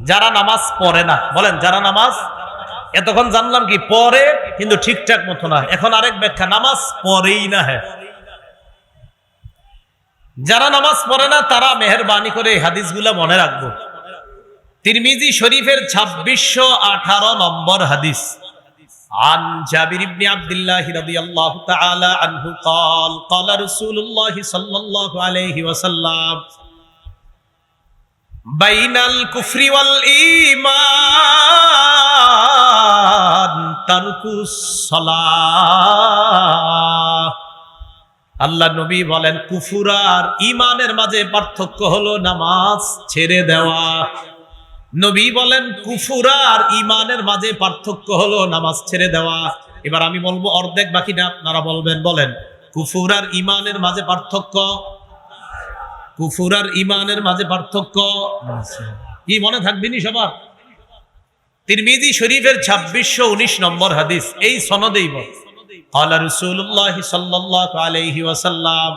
যারা নামাজ পড়ে না বলেন যারা নামাজ এতক্ষণ জানলাম কি পরে কিন্তু ঠিকঠাক মতো না এখন আরেক ব্যাখ্যা নামাজ পড়েই না হ্যাঁ যারা নামাজ পড়ে না তারা মেহরবানি করে এই হাদিসগুলা মনে রাখবো তিরমিজি শরীফের ছাব্বিশশো আঠারো নম্বর হাদিস عن جابر بن عبد الله رضي الله تعالى عنه قال قال رسول الله صلى الله عليه وسلم বাইনাল কুফরি ওয়াল ঈমান তারকুস সালাহ। আল্লাহ নবী বলেন, কুফুর আর ইমানের মাঝে পার্থক্য হলো নামাজ ছেড়ে দেওয়া। নবী বলেন, কুফুর আর ইমানের মাঝে পার্থক্য হলো নামাজ ছেড়ে দেওয়া। এবার আমি বলব অর্ধেক বাকিটা, আপনারা বলবেন, বলেন। কুফুর আর ইমানের মাঝে পার্থক্য? কুফুর আর ইমানের মাঝে পার্থক্য কি মনে থাকবেনি সবার তিরমিজি শরীফের ছাব্বিশশো উনিশ নম্বর হাদিস এই সনদেই বল قال رسول الله صلى الله عليه وسلم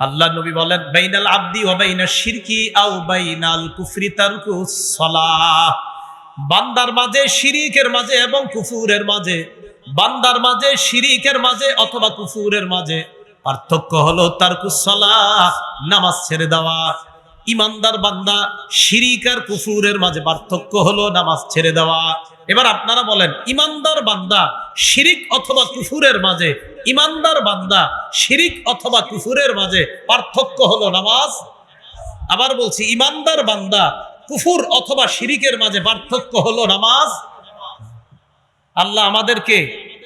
আল্লাহ নবী বলেন বাইনাল আব্দি ওয়া বাইনাশ শিরকি আও বাইনাল কুফরি তারকুস সালাহ বান্দার মাঝে শিরিকের মাঝে এবং কুফুরের মাঝে বান্দার মাঝে শিরিকের মাঝে অথবা কুফুরের মাঝে পার্থক্য হলো তারকুস সালাহ নামাজ ছেড়ে দেওয়া। ইমানদার বান্দা শিরিক আর কুফুরের মাঝে পার্থক্য হলো নামাজ ছেড়ে দেওয়া। এবার আপনারা বলেন, ইমানদার বান্দা শিরিক অথবা কুফুরের মাঝে, ইমানদার বান্দা শিরিক অথবা কুফুরের মাঝে পার্থক্য হলো নামাজ? আবার বলছি, ইমানদার বান্দা কুফুর অথবা শিরিকের মাঝে পার্থক্য হলো নামাজ? আল্লাহ আমাদেরকে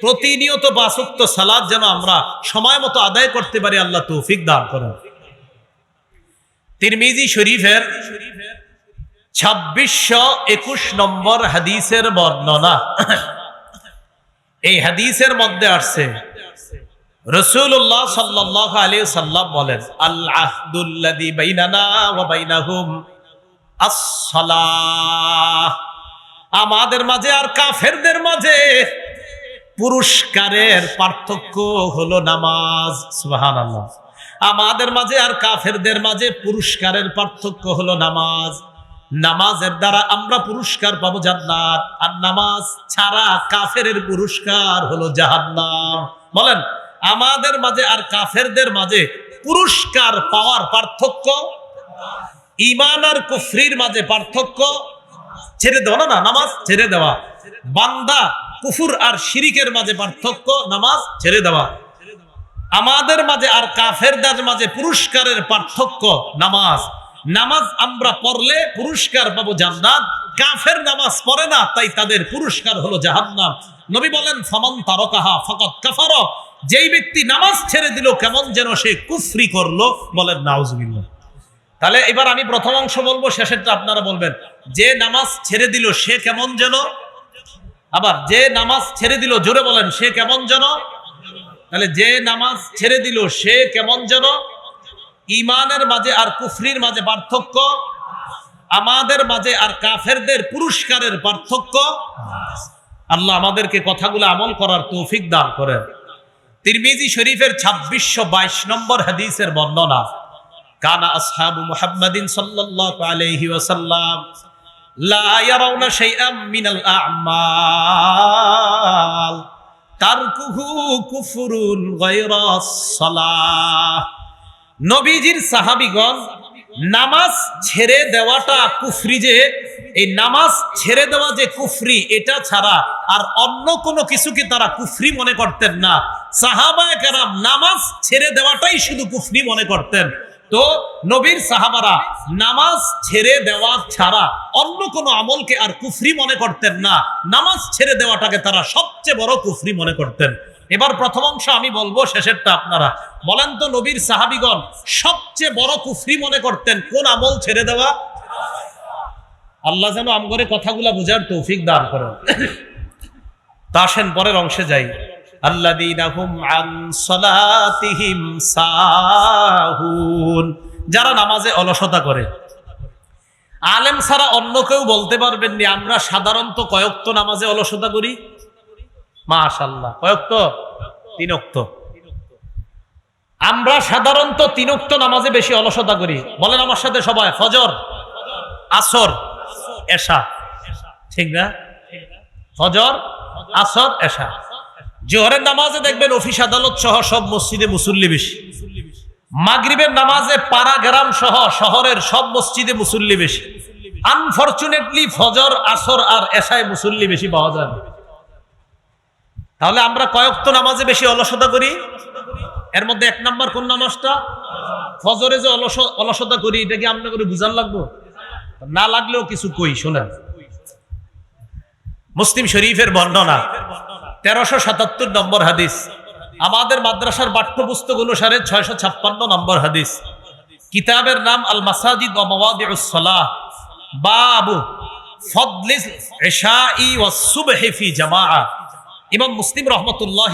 প্রতিনিয়ত বাসুক্ত সালাদ যেন আমরা সময় মতো আদায় করতে পারি, আল্লাহ তৌফিক দান করেন। তিরমিজি শরীফের ছাব্বিশশো একুশ নম্বর হাদিসের বর্ণনা। এই হাদিসের মধ্যে আসছে রসুল্লাহ সাল্লাহ আলী সাল্লাম বলেন আল্লাহুল্লাদি আমাদের মাঝে আর কাফেরদের মাঝে পুরস্কারের পার্থক্য হলো নামাজ। সুবহানাল্লাহ। আমাদের মাঝে আর কাফেরদের মাঝে পুরস্কারের পার্থক্য হলো নামাজ। নামাজের দ্বারা আমরা পুরস্কার পাবো জান্নাত। আর নামাজ ছাড়া কাফের পুরস্কার হলো জাহান্নাম। বলেন, আমাদের মাঝে আর কাফেরদের মাঝে পুরস্কার পাওয়ার পার্থক্য? ইমান আর কুফরির মাঝে পার্থক্য? ছেড়ে দেওয়া না, নামাজ ছেড়ে দেওয়া। বান্দা কুফুর আর শিরিকের মাঝে পার্থক্য নামাজ ছেড়ে দেওয়া। আমাদের মাঝে আর কাফেরদের মাঝে পুরস্কারের পার্থক্য নামাজ। নামাজ আমরা পড়লে পুরস্কার পাবো জান্নাত। কাফের নামাজ পড়ে না, তাই তাদের পুরস্কার হলো জাহান্নাম। নবী বলেন, ফমান তারকাহা ফকত কাফার। যেই ব্যক্তি নামাজ ছেড়ে দিল, কেমন যেন সে কুফরি করল বলেন, নাউজুবিল্লাহ। তাহলে এবার আমি প্রথম অংশ বলব, শেষেরটা আপনারা বলবেন। যে নামাজ ছেড়ে দিল, সে কেমন যেন আবার যে নামাজ ছেড়ে দিল, জোরে বলেন, সে কেমন যেন? তাহলে যে নামাজ ছেড়ে দিল, সে কেমন যেন? ইমানের মাঝে আর কুফরির মাঝে পার্থক্য, আমাদের মাঝে আর কাফেরদের পুরস্কারের পার্থক্য। আল্লাহ আমাদেরকে কথাগুলো আমল করার তৌফিক দান করেন। তিরমিজি শরীফের ছাব্বিশশো বাইশ নম্বর হাদিসের বর্ণনা, কানা আসহাবু মুহাম্মাদিন সাল্লাল্লাহু আলাইহি ওয়াসাল্লাম নবীজির সাহাবীগণ নামাজ ছেড়ে দেওয়াটা কুফরি যে, এই নামাজ ছেড়ে দেওয়া যে কুফরি, এটা ছাড়া আর অন্য কোনো কিছুকে তারা কুফরি মনে করতেন না। সাহাবায়ে কেরাম নামাজ ছেড়ে দেওয়াটাই শুধু কুফরি মনে করতেন। তো নবীর সাহাবারা নামাজ ছেড়ে দেওয়া ছাড়া অন্য কোনো আমলকে আর কুফরি মনে করতেন না। নামাজ ছেড়ে দেওয়াটাকে তারা সবচেয়ে বড় কুফরি মনে করতেন। এবার প্রথম অংশ আমি বলব, শেষেরটা আপনারা। বলেন তো নবীর সাহাবিগণ সবচেয়ে বড় কুফরি মনে করতেন কোন আমল ছেড়ে দেওয়া? আল্লাহ যেন আমগরে কথাগুলা বুঝার তৌফিক দান করেন। তা আসেন পরের অংশে যাই। যারা নামাজে অলসতা করে। আলেম ছাড়া অন্য কেউ বলতে পারবেন নি আমরা সাধারণত কয়ক্ত নামাজে অলসতা করি। মাশাল্লাহ কয়ক্ত? তিনক্ত। আমরা সাধারণত তিনক্ত নামাজে বেশি অলসতা করি। বলেন আমার সাথে সবাই, ফজর, আসর, এশা। ঠিক না? ফজর, আসর, এশা। জোহরের নামাজে দেখবেন অফিস আদালত সহ সব মসজিদে মুসল্লি বেশি। মাগরিবের নামাজে পাড়া গ্রাম সহ শহরের সব মসজিদে মুসল্লি বেশি। আনফরচুনেটলি ফজর, আসর আর এশায় মুসল্লি বেশি পাওয়া যায় তাহলে আমরা কয়েকত নামাজে বেশি অলসতা করি? এর মধ্যে এক নাম্বার কোন নামাজটা? ফজরে যে অলস অলসতা করি, এটা কি আমরা করে বুঝান লাগবো? না লাগলেও কিছু কই, শোনেন। মুসলিম শরীফের বর্ণনা। তেরোশো সাতাত্তর নম্বর হাদিস। আমাদের মাদ্রাসার পাঠ্যপুস্তক অনুসারে ছয়শো ছাপ্পান্ন নম্বর হাদিস। কিতাবের নাম আল মাসাজিদ ওয়া বাবু মুসলিম রহমতুল্লাহ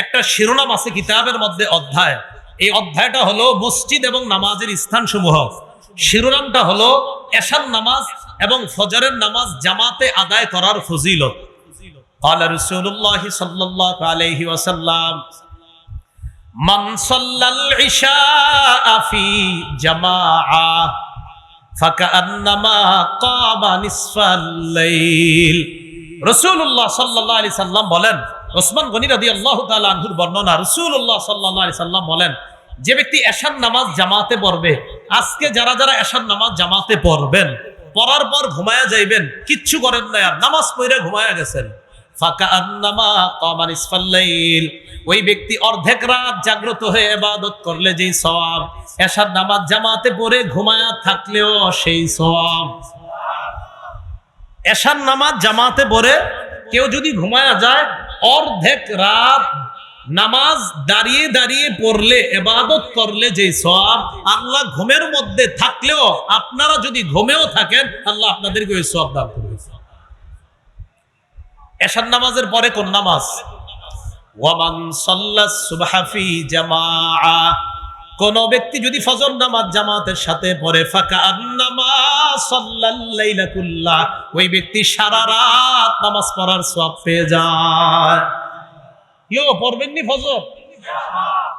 একটা শিরোনাম আছে কিতাবের মধ্যে অধ্যায়। এই অধ্যায়টা হলো মসজিদ এবং নামাজের স্থান সমূহ শিরোনামটা হলো এশান নামাজ এবং ফজরের নামাজ জামাতে আদায় করার ফজিলত। قال رسول الله صلى الله عليه وسلم من صلى العشاء في جماعة فكأنما قام نصف الليل রসুল্লাহ সাল্লাহ আলি সাল্লাম বলেন ওসমান গনি রাদি আল্লাহ আনহুর বর্ণনা রসুল্লাহ সাল্লাহ আলি সাল্লাম বলেন যে ব্যক্তি এশান নামাজ জামাতে পড়বে আজকে যারা যারা এশান নামাজ জামাতে পড়বেন পড়ার পর ঘুমায়া যাইবেন কিচ্ছু করেন না আর নামাজ পড়ে ঘুমায়া গেছেন ওই ব্যক্তি অর্ধেক রাত জাগ্রত হয়ে ইবাদত করলে যেই সওয়াব, এশার নামাজ জামাতে পড়ে ঘুমায়া থাকলেও সেই সওয়াব। এশার নামাজ জামাতে পড়ে কেউ যদি ঘুমায়া যায়, অর্ধেক রাত নামাজ দাঁড়িয়ে দাঁড়িয়ে পড়লে এবাদত করলে যে সব আল্লাহ ঘুমের মধ্যে থাকলেও আপনারা যদি ঘুমেও থাকেন, আল্লাহ আপনাদেরকে ওই সব দান করবে। এশার নামাজের পরে কোন নামাজ? ওয়ামান সাল্লাস সুবহা ফি জামাআ। কোন ব্যক্তি যদি ফজর নামাজ জামাতের সাথে পড়ে, ফাঁকা আন্নামা সাল্লাল্লাইলা কুল্লাহ ওই ব্যক্তি সারা রাত নামাজ পড়ার সওয়াব পেয়ে যায়। কেউ পড়বেন নি ফজর?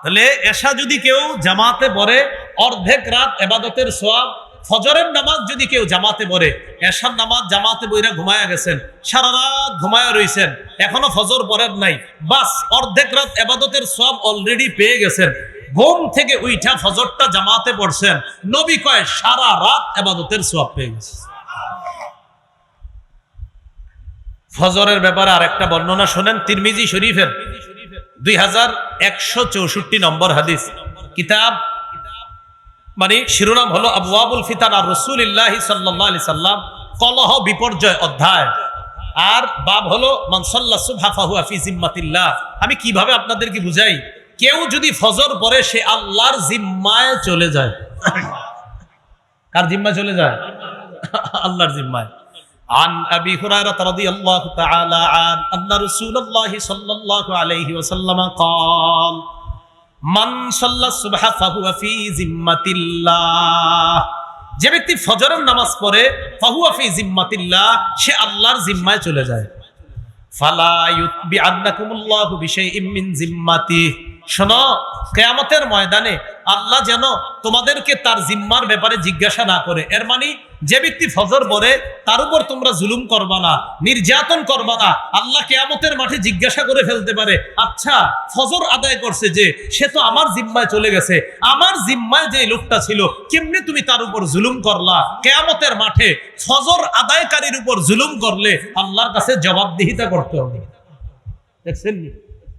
তাহলে এশা যদি কেউ জামাতে পড়ে, অর্ধেক রাত এবাদতের সোয়াব ফজরের নামাজ যদি কেউ জামাতে পড়ে, এশার নামাজ জামাতে বইরা ঘুমায়া গেছেন, সারা রাত ঘুমায়া রইছেন, এখনও ফজর পড়েন নাই, বাস অর্ধেক রাত এবাদতের সব অলরেডি পেয়ে গেছেন, ঘুম থেকে উইঠা ফজরটা জামাতে পড়ছেন, নবী কয় সারা রাত এবাদতের সব পেয়ে গেছে। ফজরের ব্যাপারে আর একটা বর্ণনা শোনেন, তিরমিজি শরীফের দুই হাজার একশো চৌষট্টি নম্বর হাদিস, কিতাব মানে শিরোনাম হলো আবু আবুল ফিতান আর রসুল ইল্লাহি সাল্লাহ আলি সাল্লাম কলহ বিপর্যয় অধ্যায় আর বাব হলো মানসাল্লা সুবহাফাহু আফি জিম্মাতিল্লাহ আমি কিভাবে আপনাদেরকে বুঝাই কেউ যদি ফজর পরে সে আল্লাহর জিম্মায় চলে যায় কার জিম্মায় চলে যায় আল্লাহর জিম্মায় عن أبي هريرة رضي الله تعالى عنه أن رسول الله صلى الله عليه وسلم قال মান সাল্লা সুবহা ফাহুয়া ফি জিম্মাতিল্লাহ। যে ব্যক্তি ফজরের নামাজ পড়ে, ফাহুয়া ফি জিম্মাতিল্লাহ, সে আল্লাহর জিম্মায় চলে যায়। ফালা ইউতবি আন্নাকুমুল্লাহু বিশাইইম মিন জিম্মাতিহি। শোনো, কেয়ামতের ময়দানে আল্লাহ যেন তোমাদেরকে তার জিম্মার ব্যাপারে জিজ্ঞাসা না করে। এর মানে যে ব্যক্তি ফজর বলে তার উপর তোমরা জুলুম করবা না, নির্যাতন করবা না। আল্লাহ কেয়ামতের মাঠে জিজ্ঞাসা করে ফেলতে পারে আচ্ছা ফজর আদায় করছে যে, সে তো আমার জিম্মায় চলে গেছে। আমার জিম্মায় যে লোকটা ছিল, কেমনে তুমি তার উপর জুলুম করলা? কেয়ামতের মাঠে ফজর আদায়কারীর উপর জুলুম করলে আল্লাহর কাছে জবাবদিহিতা করতে হবে। দেখছেন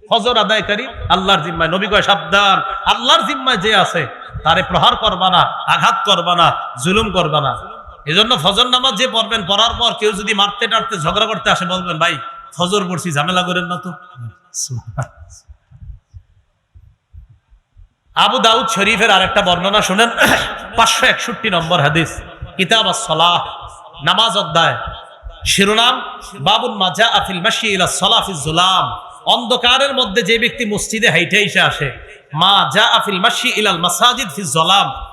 ফজর আদায়কারী আল্লাহর জিম্মায়। নবী কয়, সাবধান, আল্লাহর জিম্মায় যে আছে, তারে প্রহার করবা না, আঘাত করবা না, জুলুম করবা না। এজন্য ফজর নামাজ যে পড়বেন, পড়ার পর কেউ যদি মারতে টারতে ঝগড়া করতে আসে, বলবেন, ভাই, ফজর পড়ছি, ঝামেলা করেন না তো। আবু দাউদ শরীফের আরেকটা বর্ণনা শুনেন, পাঁচশো একষট্টি নম্বর হাদিস, কিতাব সলাহ নামাজ অধ্যায়, শিরোনাম বাবুল মাজা আফিল মাসি ইলা জুলাম। অন্ধকারের মধ্যে যে ব্যক্তি মসজিদে হাইটে এসে আসে মা যা আফিল মাসি ইলাল মাসাজিদ ফি জলাম।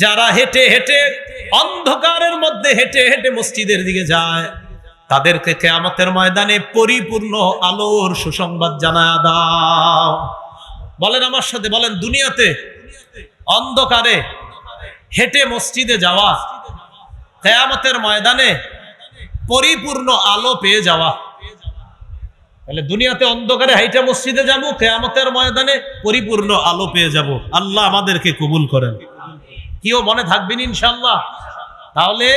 যারা হেঁটে হেঁটে অন্ধকারের মধ্যে হেঁটে হেঁটে মসজিদের দিকে যায়, তাদেরকে কেয়ামতের ময়দানে পরিপূর্ণ আলোর সুসংবাদ জানায় দাও। বলেন আমার সাথে, বলেন, দুনিয়াতে অন্ধকারে হেঁটে মসজিদে যাওয়া, কেয়ামতের ময়দানে পরিপূর্ণ আলো পেয়ে যাওয়া, তাহলে দুনিয়াতে অন্ধকারে হাইটা মসজিদে যাব, কেয়ামতের ময়দানে পরিপূর্ণ আলো পেয়ে যাব। আল্লাহ আমাদেরকে কবুল করেন। কেউ মনে থাকবেন ইনশাল্লাহ তাহলে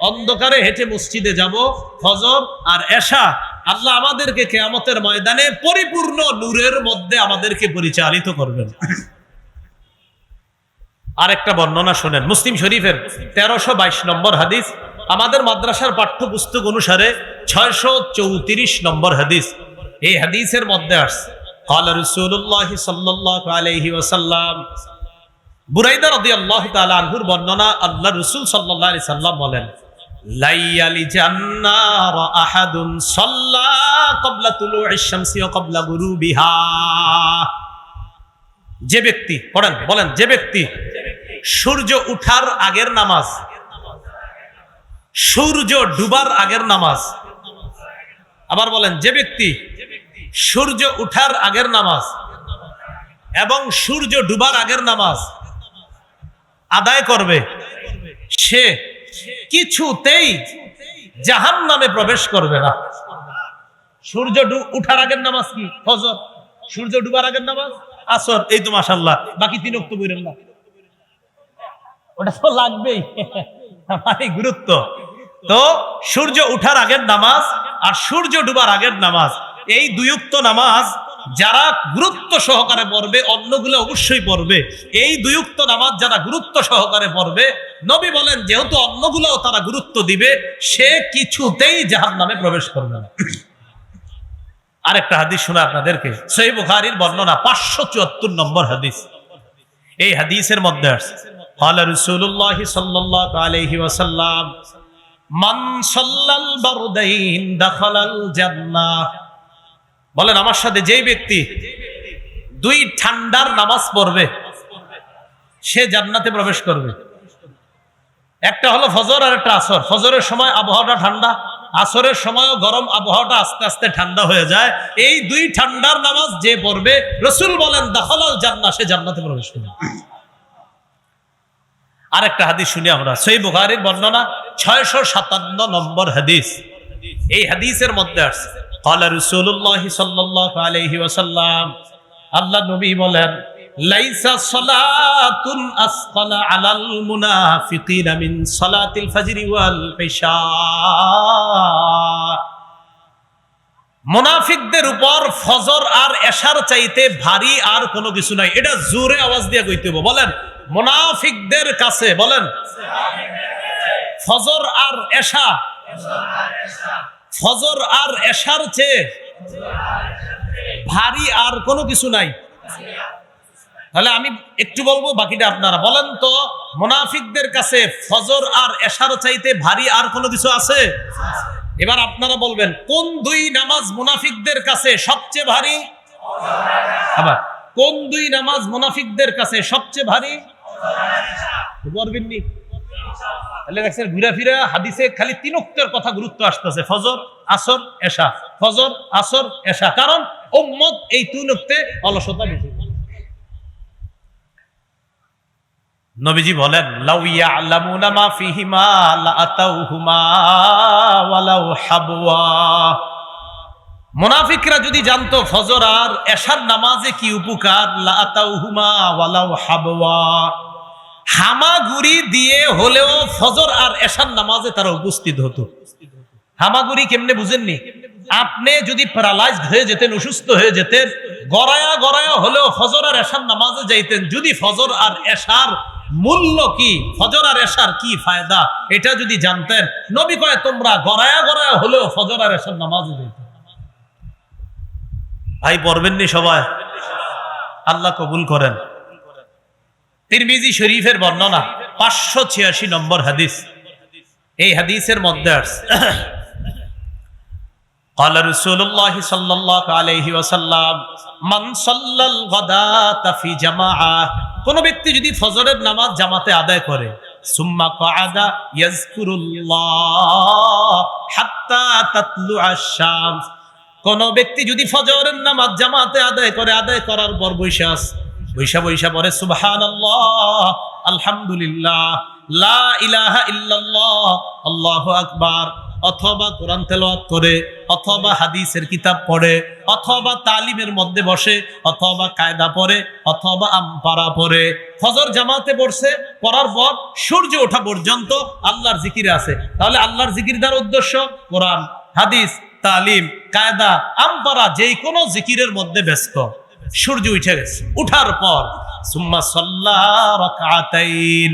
অন্ধকারে হেঁটে মসজিদে যাব ফজর আর এশা আল্লাহ আমাদেরকে কেয়ামতের ময়দানে পরিপূর্ণ নূরের মধ্যে আমাদেরকে পরিচালিত করবেন আরেকটা বর্ণনা শোনেন মুসলিম শরীফের তেরোশো বাইশ নম্বর হাদিস আমাদের মাদ্রাসার পাঠ্যপুস্তক অনুসারে ছয়শো চৌত্রিশ নম্বর হাদিস এই হাদিসের মধ্যে আসছে قال رسول الله صلى الله عليه وسلم বুরাইদা রাদিয়াল্লাহু তাআলা আনহুর বর্ণনা আল্লাহ রাসূল আলাইহি সাল্লাম বলেন যে ব্যক্তি, পড়েন, বলেন, যে ব্যক্তি সূর্য উঠার আগের নামাজ, সূর্য ডুবার আগের নামাজ, আবার বলেন, যে ব্যক্তি সূর্য উঠার আগের নামাজ এবং সূর্য ডুবার আগের নামাজ আদায় করবে। সে কিছুতেই জাহান নামে প্রবেশ করবে না। সূর্য উঠার আগের নামাজ কি? ফজর। সূর্য ডুবার আগের নামাজ? আসর। এই তো মাসাল্লাহ বাকি তিন অক্ট বইরেন না। ওটা তো লাগবেই। গুরুত্ব। তো সূর্য উঠার আগের নামাজ আর সূর্য ডুবার আগের নামাজ। এই দুইউক্ত নামাজ যারা গুরুত্ব সহকারে পড়বে অন্যগুলো অবশ্যই পড়বে এই দুইউক্ত নামাজ যারা গুরুত্ব সহকারে পড়বে নবী বলেন যেহেতু অন্যগুলোও তারা গুরুত্ব দিবে সে কিছুতেই জাহান নামে প্রবেশ করবে না আরেকটা হাদিস শোনা আপনাদেরকে সেই বুখারির বর্ণনা পাঁচশো চুয়াত্তর নম্বর হাদিস এই হাদিসের মধ্যে আসছে قال رسول الله صلى الله عليه وسلم من صلى البردين دخل الجنة বলেন, আমার সাথে যেই ব্যক্তি দুই ঠান্ডার নামাজ পড়বে, সে জান্নাতে প্রবেশ করবে। একটা হলো ফজর আর একটা আসর। ফজরের সময় আবহাওয়াটা ঠান্ডা, আসরের সময়ও গরম, আবহাওয়াটা আস্তে আস্তে ঠান্ডা হয়ে যায়। এই দুই ঠান্ডার নামাজ যে পড়বে, রসুল বলেন, দাখলাল জান্না সে জান্নাতে প্রবেশ করবে। আর একটা হাদিস শুনি আমরা সেই বুখারির বর্ণনা, ছয়শো সাতান্ন নম্বর হাদিস। এই হাদিসের মধ্যে আসছে قال رسول الله صلى الله عليه وسلم আল্লাহ নবী বলেন লাইসা সালাতুন আসকালা আলাল মুনাফিকিনা মিন সালাতিল ফাজরি ওয়াল ইশা মুনাফিকদের উপর ফজর আর এশার চাইতে ভারী আর কোনো কিছু নাই এটা জোরে আওয়াজ দিয়ে কইতে হবে বলেন মুনাফিকদের কাছে বলেন ফজর আর এশা ফজর আর এশার চেয়ে ভারী আর কোনো কিছু নাই। তাহলে আমি একটু বলব, বাকিটা আপনারা বলেন তো, মুনাফিকদের কাছে ফজর আর এশার চাইতে ভারী আর কোনো কিছু আছে? এবার আপনারা বলবেন, কোন দুই নামাজ মুনাফিকদের কাছে সবচেয়ে ভারী? আবার, কোন দুই নামাজ মুনাফিকদের কাছে সবচেয়ে ভারী? বলবেন নি ফিরে হাদিসে খালি তিন উক্তের কথা গুরুত্ব আসতেছে, ফজর, আসর ফজর, আসর কারণ এই তিন উক্তে অলসতা বেশি। নবীজি বলেন ইয়ালামুনা মা ফিহিমা ওয়ালাউ হাবওয়া। মুনাফিকরা যদি জানতো ফজর আর এশার নামাজে কি উপকার লাআতাউহুমা ওয়ালাউ হাবওয়া। হামাগুড়ি দিয়ে হলেও ফজর আর এশার নামাজে তারা উপস্থিত হতো। হামাগুড়ি কেমনে বুঝেননি? আপনি যদি প্যারালাইজড হয়ে যেতেন, অসুস্থ হয়ে যেতেন, গড়ায়া গড়ায়া হলেও ফজর আর এশার নামাজে যাইতেন। যদি ফজর আর এশার মূল্য কি? ফজর আর এশার কি ফায়দা? এটা যদি জানতেন। নবী কয়, তোমরা গড়ায়া গড়ায়া হলেও ফজর আর এশার নামাজে যাইতেন ভাই, পড়বেননি সবাই? আল্লাহ কবুল করেন। তিরমিজি শরীফের বর্ণনা পাঁচশো ছিয়াশি নম্বর হাদিস এই হাদিসের মধ্যে আসছে قال رسول الله صلى الله عليه وسلم من صلى الغداة في جماعة কোন ব্যক্তি যদি ফজরের নামাজ জামাতে আদায় করে সুম্মা কাআদা ইয়াজকুরুল্লাহ হাত্তা তাতলুআ আশ-শামস কোন ব্যক্তি যদি ফজরের নামাজ জামাতে আদায় করে আদায় করার পর বৈশাস বৈশা বৈশা পরে, সুবহানাল্লাহ, আলহামদুলিল্লাহ, লা ইলাহা ইল্লাল্লাহ, আল্লাহু আকবার। অথবা কোরআন তেলাওয়াত করে, অথবা হাদিসের কিতাব পড়ে, অথবা তালিমের মধ্যে বসে, অথবা কায়দা পড়ে, অথবা আমপারা পড়ে। ফজর জামাতে পড়ছে, পড়ার পর সূর্য ওঠা পর্যন্ত আল্লাহর জিকিরে আছে। তাহলে আল্লাহর জিকির দ্বারা উদ্দেশ্য কোরআন, হাদিস, তালিম, কায়দা আমপারা যেই কোনো জিকিরের মধ্যে ব্যস্ত। সূর্য উঠে গেছে। উঠার পর, সুম্মা সাল্লা রাকাতাইন।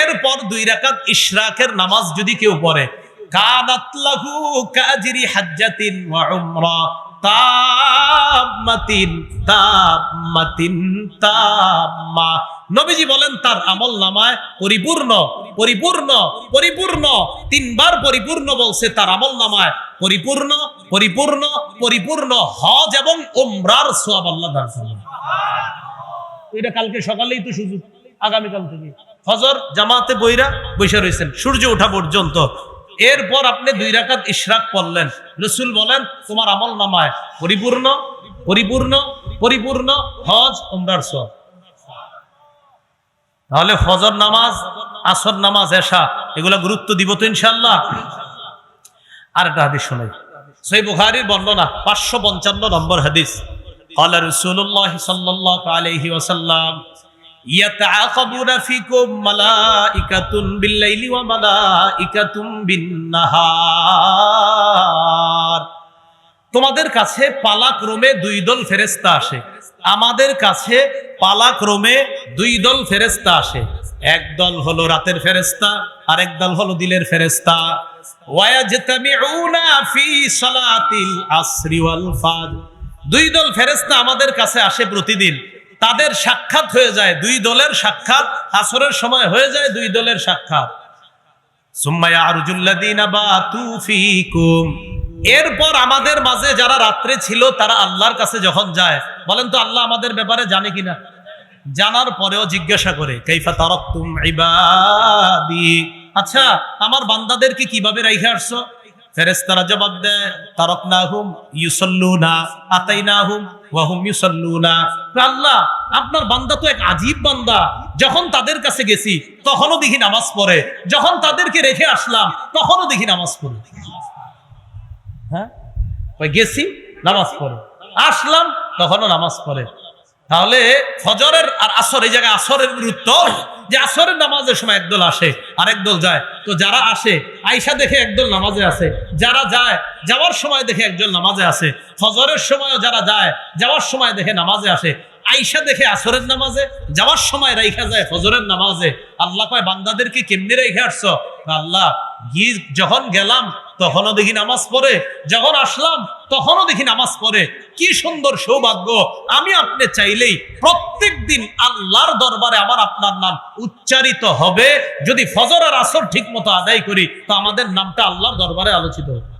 এরপর দুই রাকাত ইশরাকের নামাজ যদি কেউ পড়ে, কানাত লাহু কাজরি হাজ্জাতিন ওয়া উমরা, তাম্মাতিন তাম্মাতিন, তাম্মা। নবীজি বলেন, তার আমল নামায় পরিপূর্ণ পরিপূর্ণ পরিপূর্ণ। তিনবার পরিপূর্ণ বলছে, তার আমল নামায় পরিপূর্ণ পরিপূর্ণ পরিপূর্ণ হজ এবং উমরার সোয়াব আল্লাহ দান করবেন এটা কালকে সকালেই তো সুযোগ, আগামীকাল থেকে। ফজর জামাতে বইরা বৈশা রয়েছেন সূর্য ওঠা পর্যন্ত। এরপর আপনি দুই রাকাত ইশরাক পড়লেন। রসুল বলেন, তোমার আমল নামায় পরিপূর্ণ পরিপূর্ণ পরিপূর্ণ হজ, উমরার সব তাহলে ফজর নামাজ, আসর নামাজ, এশা, এগুলা গুরুত্ব দিব তো ইনশাল্লাহ আর একটা হাদিস শোনাই। সেই বুখারির বর্ণনা পাঁচশো পঞ্চান্ন নম্বর হাদিস قال رسول الله صلى الله عليه وسلم يتعاقبون فيكم ملائكة بالليل وملائكة بالنهار তোমাদের কাছে পালাক্রমে দুই দল ফেরেস্তা আসে আমাদের কাছে পালাক্রমে দুই দল ফেরেস্তা আসে এক দল হলো রাতের ফেরেস্তা আর এক দল হলো দিলের ফেরেস্তা দুই দল ফেরেস্তা আমাদের কাছে আসে প্রতিদিন। তাদের সাক্ষাৎ হয়ে যায়। দুই দলের সাক্ষাৎ আসরের সময় হয়ে যায়, দুই দলের সাক্ষাৎ। এরপর আমাদের মাঝে যারা রাত্রে ছিল, তারা আল্লাহর কাছে যখন যায়, বলেন তো আল্লাহ আমাদের ব্যাপারে জানে কিনা? জানার পরেও জিজ্ঞাসা করে, কাইফা তারাকতুম ইবাদি? আচ্ছা আমার বান্দাদেরকে কীভাবে রাইখে আসছো? ফেরেশতারা জবাব দেয়, তারাকনাহুম ইউসাল্লুনা, আতাইনাহুম ওয়া হুম ইউসাল্লুনা। আল্লাহ, আপনার বান্দা তো এক আজীব বান্দা। যখন তাদের কাছে গেছি, তখনও দেখি নামাজ পড়ে। যখন তাদেরকে রেখে আসলাম, তখনও দেখি নামাজ পড়ে। হ্যাঁ? গেছি, নামাজ পড়ে। আসলাম, তখনও নামাজ পড়ে। তাহলে ফজরের আর আসর, এই জায়গায় আসরের গুরুত্ব? যে আসরের নামাজের সময় একদল আসে আরেক দল যায়। তো যারা আসে আইসা দেখে একদল নামাজে আছে যারা যায়, যাওয়ার সময় দেখে একজন নামাজে আসে। ফজরের সময়ও যারা যায়, যাওয়ার সময় দেখে নামাজে আসে। আইসা দেখে আসরের নামাজে, যাওয়ার সময় রাইখা যায় ফজরের নামাজে। আল্লাহ কয়, বান্দাদেরকে কেমনি রেখে আসছো? আল্লাহ, গিয়ে যখন গেলাম তখনও দেখি নামাজ পড়ে। যখন আসলাম, তখনও দেখি নামাজ পড়ে। কি সুন্দর সৌভাগ্য। আমি আপনি চাইলেই প্রত্যেক দিন আল্লাহর দরবারে আমার আপনার নাম উচ্চারিত হবে। যদি ফজর আর আসর ঠিক মতো আদায় করি, তো আমাদের নামটা আল্লাহর দরবারে আলোচিত হবে।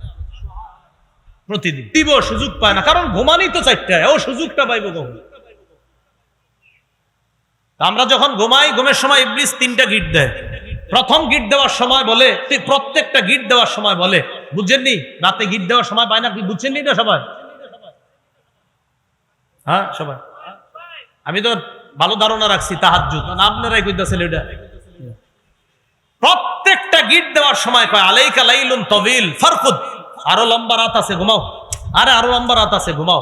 প্রতিদিন। দিব, সুযোগ পায় না। কারণ ঘুমানি তো চারটায় ও, সুযোগটা পাইব কখন? আমরা যখন ঘুমাই, ঘুমের সময় ইবলিস তিনটা গিট দেয়। প্রথম গিট দেওয়ার সময় বলে তুই প্রত্যেকটা গিট দেওয়ার সময় বলে। বুঝছেননি রাতে গিট দেওয়ার সময় পায় না? বুঝছেননি না সবাই? হ্যাঁ সবাই? আমি তো ভালো ধারণা রাখছি যুগ আপনারাই কইতেছেন এটা। প্রত্যেকটা গিট দেওয়ার সময় কয়, আলাইকা লাইলুন তবিল, ফারকুদ। আরও লম্বা রাত আছে, ঘুমাও। আরে, আরও লম্বা রাত আছে, ঘুমাও।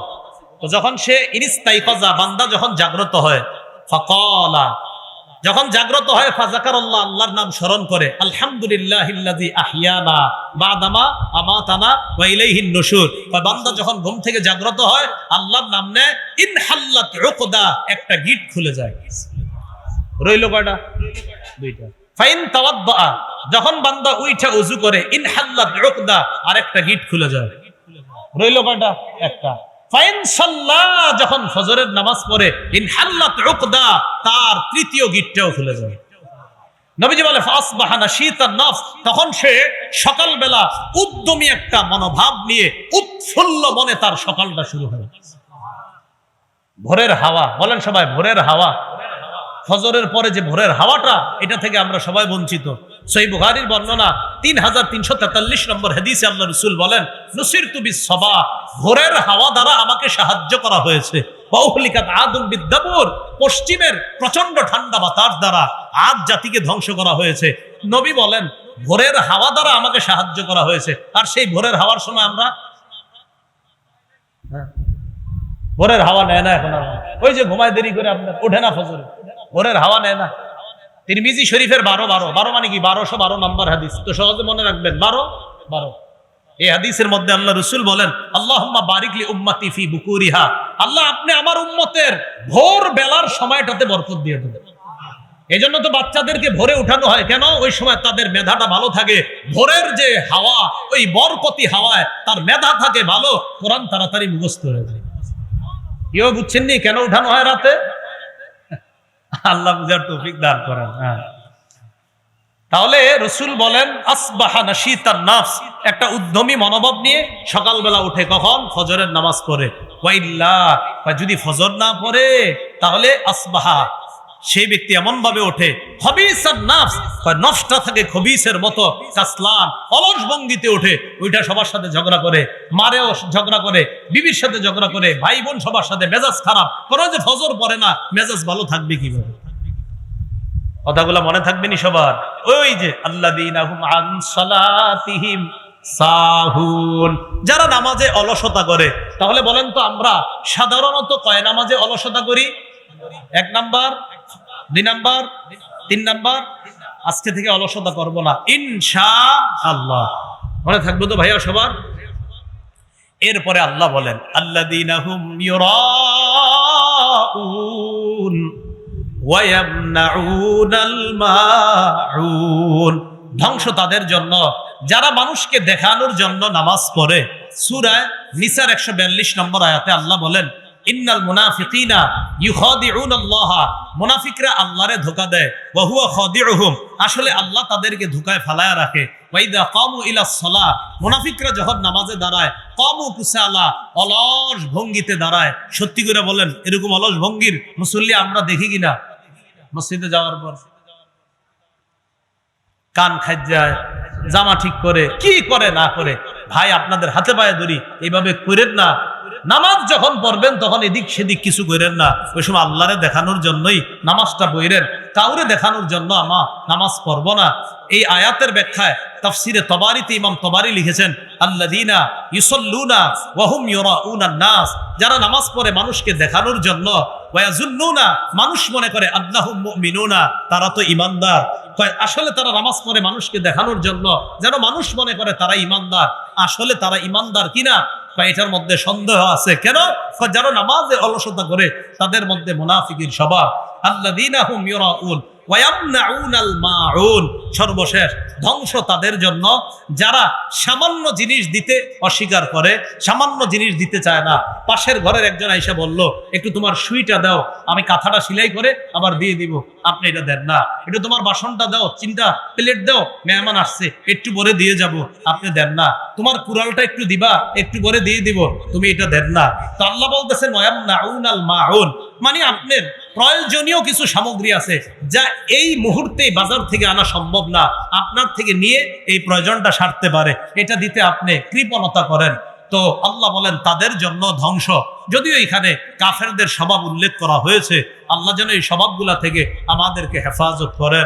তো যখন সে ইনিস্তাই বান্দা যখন জাগ্রত হয়, ফকলা যখন জাগ্রত হয় ফাজাকার আল্লাহ আল্লাহর নাম স্মরণ করে আলহামদুলিল্লাহ যখন ঘুম থেকে জাগ্রত হয়, আল্লাহর নাম নেয় একটা গিট খুলে যায়। রইল কয়টা? দুইটা। ফাইন তাওয়াদ্দা যখন বান্দা উইঠা উজু করে ইনহাল্লাত উকদা আরেকটা গিট খুলে যায়। রইল কয়টা? একটা। যখন ফজরের নামাজ পড়ে, ইনহাল্লাত উকদা, তার তৃতীয় গিটটাও খুলে যায়। তখন সে সকালবেলা একটা মনোভাব নিয়ে উৎফুল্ল তার সকালটা শুরু ভোরের হাওয়া, বলেন সবাই, ভোরের হাওয়া। ফজরের পরে যে ভোরের হাওয়াটা, এটা থেকে আমরা সবাই বঞ্চিত। সই বুহারির বর্ণনা তিন হাজার তিনশো তেতাল্লিশ নম্বর হাদিসে আল্লাহ রসুল বলেন নসির তুবি সবা ভোরের হাওয়া দ্বারা আমাকে সাহায্য করা হয়েছে আদুল বিদ্যাপুর পশ্চিমের প্রচণ্ড ঠান্ডা বাতাস দ্বারা আদ জাতিকে ধ্বংস করা হয়েছে নবী বলেন, ভোরের হাওয়া দ্বারা আমাকে সাহায্য করা হয়েছে আর সেই ভোরের হাওয়ার সময় আমরা হ্যাঁ। ভোরের হাওয়া নেয় না এখন। ওই যে ঘুমায় দেরি করে আপনার, ওঠে না ফজরে ভোরের হাওয়া নেয় না তিরমিজি শরীফের বারো বারো। বারো মানে কি? বারোশো বারো নম্বর হাদিস। তো সহজে মনে রাখবেন, বারো বারো। এই হাদিসের মধ্যে আল্লাহ রসুল বলেন আল্লাহ বারিকলি উম্মাতি ফি বুকুরিহা। আল্লাহ আপনি আমার উম্মতের ভোর বেলার সময়টাতে বরকত দিয়ে দেবেন। এই জন্য তো বাচ্চাদেরকে ভোরে উঠানো হয়। কেন? ওই সময় তাদের মেধাটা ভালো থাকে। ভোরের যে হাওয়া, ওই বরকতি হাওয়ায় তার মেধা থাকে ভালো। কোরআন তাড়াতাড়ি মুখস্থ হয়ে যায়। কেউ বুঝছেননি কেন উঠানো হয় রাতে? আল্লাহ বুঝার তৌফিক দান করেন হ্যাঁ। তাহলে রসুল বলেন, আসবাহা নাশিতান নাফস একটা উদ্যমী মনোভাব নিয়ে সকালবেলা উঠে কখন? ফজরের নামাজ পড়ে। ওয়াইল্লা যদি ফজর না পড়ে, তাহলে আসবাহা সেই ব্যক্তি এমন ভাবে ওঠে থাকে খবিসের মতো, কাসলান, অলস ভঙ্গিতে ওঠে, ওইটা সবার সাথে ঝগড়া করে, মারেও ঝগড়া করে, বিবির সাথে ঝগড়া করে ভাই বোন সবার সাথে মেজাজ খারাপ, কোনো যে ফজর না, মেজাজ ভালো থাকবে কীভাবে? কথাগুলো মনে থাকবে নি সবার? ওই যে আল্লাদিন সাহুন যারা নামাজে অলসতা করে, তাহলে বলেন তো আমরা সাধারণত কয় নামাজে অলসতা করি? এক নাম্বার দুই নাম্বার, তিন নাম্বার, আজকে থেকে অলসতা করব না ইনশা আল্লাহ মনে থাকবে তো ভাইয়া সবার? এরপরে আল্লাহ বলেন ওয়ায়ামনাউনাল মাউন। ধ্বংস তাদের জন্য। যারা মানুষকে দেখানোর জন্য নামাজ পড়ে সূরা নিসার 142 নম্বর আয়াতে আল্লাহ বলেন ইন্নাল মুনাফিকিনা ইউখাদিউন মুনাফিকরা আল্লাহরে ধোঁকা দেয়। ওয়া হুয়া খাদিউহুম। আসলে আল্লাহ তাদেরকে ধোঁকায় রাখে। ইলা মুনাফিকরা যখন নামাজে দাঁড়ায় কুসালা, অলস ভঙ্গিতে দাঁড়ায়। সত্যি করে বলেন, এরকম অলস ভঙ্গির মুসল্লি আমরা দেখি কিনা? মসজিদে যাওয়ার পর। কান খাজ্জায় জামা ঠিক করে, কি করে না করে? ভাই, আপনাদের হাতে পায়ে ধরি। এইভাবে করেন না। নামাজ যখন পড়বেন, তখন এদিক সেদিক কিছু করেন না। ওই সময় আল্লাহরে দেখানোর জন্যই নামাজটা বইরেন কাউরে দেখানোর জন্য আমা নামাজ পড়ব না। এই আয়াতের ব্যাখ্যায় তাফসিরে তবারিতে ইমাম তবারি লিখেছেন আল্লাদিনা ইউসল্লুনা ওয়াহুম ইউরাউনা নাস। যারা নামাজ পড়ে মানুষকে দেখানোর জন্য ওয়ায়াজুন্নুনা মানুষ মনে করে আল্লাহুম মুমিনুনা। তারা তো ইমানদার। আসলে তারা নামাজ পড়ে মানুষকে দেখানোর জন্য। যেন মানুষ মনে করে, তারা ইমানদার। আসলে তারা ইমানদার কিনা? এটার মধ্যে সন্দেহ আছে কেন? যারা নামাজে অলসতা করে তাদের মধ্যে মুনাফিকির স্বভাব। আল্লাযীনা সর্বশেষ ধ্বংস তাদের জন্য। যারা সামান্য জিনিস দিতে অস্বীকার করে, সামান্য জিনিস দিতে চায় না। পাশের ঘরের একজন আইসা বলল, একটু তোমার সুইটা দাও, আমি কাঁথাটা সিলাই করে আবার দিয়ে দিব। আপনি এটা দেন না। একটু তোমার বাসনটা দাও চিন্তা প্লেট দাও, মেহমান আসছে, একটু পরে দিয়ে যাব। আপনি দেন না। তোমার কুড়ালটা একটু দিবা, একটু পরে দিয়ে দিব। তুমি এটা দেন না। তো আল্লাহ বলতেছে, নয়াম নাউন আল মাউন। মানে আপনার প্রয়োজনীয় কিছু সামগ্রী আছে, যা এই মুহূর্তে বাজার থেকে আনা সম্ভব না। আপনার থেকে নিয়ে এই প্রয়োজনটা সারতে পারে। এটা দিতে আপনি কৃপণতা করেন। তো আল্লাহ বলেন, তাদের জন্য ধ্বংস। যদিও এখানে কাফেরদের স্বভাব উল্লেখ করা হয়েছে, আল্লাহ যেন এই স্বভাবগুলা থেকে আমাদেরকে হেফাজত করেন।